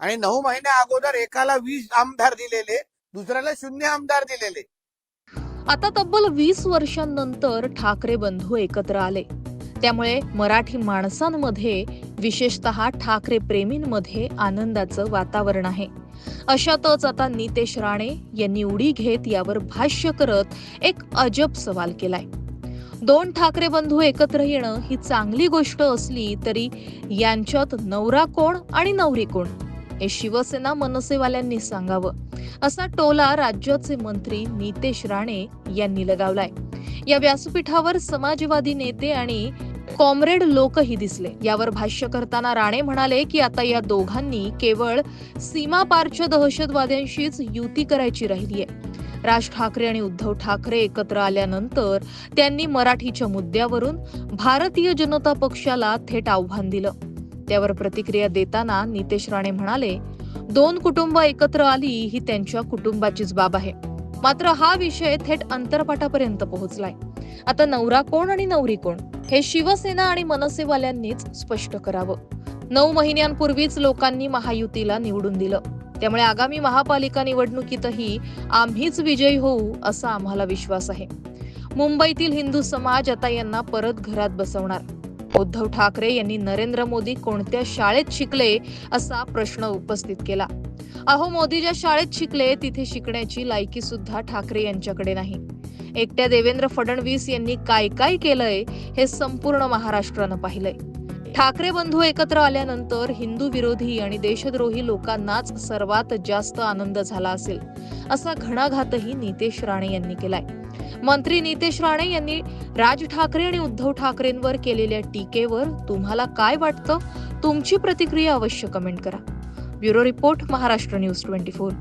आणि नऊ महिन्या अगोदर एकाला वीस आमदार दिलेले दुसऱ्याला शून्य आमदार दिलेले. आता तब्बल वीस वर्षांनंतर ठाकरे बंधू एकत्र आले. त्यामुळे मराठी माणसांमध्ये विशेषतः ठाकरे प्रेमींमध्ये आनंदाचं वातावरण आहे. अशातच आता नितेश राणे यांनी उडी घेत यावर भाष्य करत एक अजब सवाल केलाय. दोन ठाकरे बंधू एकत्र येणं ही चांगली गोष्ट असली तरी यांच्यात नवरा कोण आणि नवरी कोण? हे शिवसेना मनसेवाल्यांनी सांगावं. असा टोला राज्याचे मंत्री नितेश राणे यांनी लगावलाय. या व्यासपीठावर समाजवादी नेते आणि कॉम्रेड लोकही दिसले. यावर भाष्य करताना राणे म्हणाले की आता या दोघांनी केवळ सीमापारच्या दहशतवाद्यांशीच युती करायची राहिली आहे राज ठाकरे आणि उद्धव ठाकरे एकत्र आल्यानंतर त्यांनी मराठीच्या मुद्द्यावरून भारतीय जनता पक्षाला थेट आव्हान दिलं. त्यावर प्रतिक्रिया देताना नितेश राणे म्हणाले दोन कुटुंब एकत्र आली ही त्यांच्या कुटुंबाचीच बाब आहे. मात्र हा विषय थेट अंतरपाठापर्यंत पोहोचलाय. आता नवरा कोण आणि नवरी कोण? हे शिवसेना आणि मनसेवाल्यांनीच स्पष्ट करावं. नऊ महिन्यांपूर्वीच लोकांनी महायुतीला निवडून दिलं. त्यामुळे आगामी महापालिका निवडणुकीतही आम्हीच विजयी होऊ असा आम्हाला विश्वास आहे. मुंबईतील हिंदू समाज आता यांना परत घरात बसवणार. उद्धव ठाकरे यांनी नरेंद्र मोदी कोणत्या शाळेत शिकले असा प्रश्न उपस्थित केला. अहो मोदी ज्या शाळेत शिकले तिथे शिकण्याची लायकी सुद्धा ठाकरे यांच्याकडे नाही. एकट्या देवेंद्र फडणवीस यांनी काय काय केलंय हे संपूर्ण महाराष्ट्रानं पाहिलंय. ठाकरे बंधू एकत्र आल्यानंतर हिंदू विरोधी आणि देशद्रोही लोकांनाच सर्वात जास्त आनंद झाला असेल असा घणाघातही नितेश राणे यांनी केलाय. मंत्री नितेश राणे यांनी राज ठाकरे आणि उद्धव ठाकरेंवर केलेल्या टीकेवर तुम्हाला काय वाटतं? तुमची प्रतिक्रिया अवश्य कमेंट करा. Bureau report Maharashtra news twenty four.